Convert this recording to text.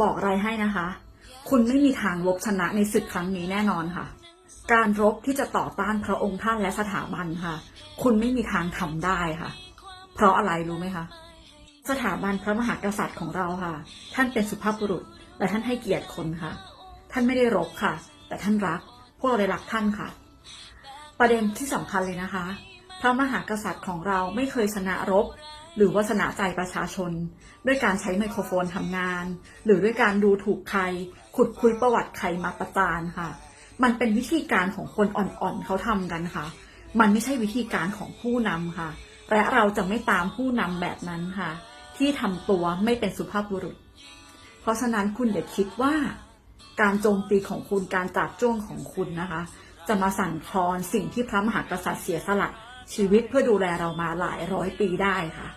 บอกอะไรให้นะคะ คุณไม่มีทางลบชนะในศึกครั้งนี้แน่นอนค่ะ การรบที่จะต่อต้านพระองค์ท่านและสถาบันค่ะ คุณไม่มีทางทำได้ค่ะ เพราะอะไรรู้ไหมคะ สถาบันพระมหากษัตริย์ของเราค่ะ ท่านเป็นสุภาพบุรุษ และท่านให้เกียรติคนค่ะ ท่านไม่ได้รบค่ะ แต่ท่านรัก พวกเราได้รักท่านค่ะ ประเด็นที่สำคัญเลยนะคะ พระมหากษัตริย์ของเราไม่เคยชนะรบ หรือว่าชนะใจประชาชน ด้วยการใช้ไมโครโฟนทำงาน หรือด้วยการดูถูกใคร ขุดคุยประวัติใครมาประจานค่ะ มันเป็นวิธีการของคนอ่อนๆเขาทำกันค่ะ มันไม่ใช่วิธีการของผู้นำค่ะ และเราจะไม่ตามผู้นำแบบนั้นค่ะ ที่ทำตัวไม่เป็นสุภาพบุรุษ เพราะฉะนั้นคุณอย่าคิดว่าการโจมตีของคุณการจับจ้วงของคุณนะคะ จะมาสั่นคลอนสิ่งที่พระมหากษัตริย์เสียสละ ชีวิตเพื่อดูแลเรามาหลายร้อยปีได้ค่ะ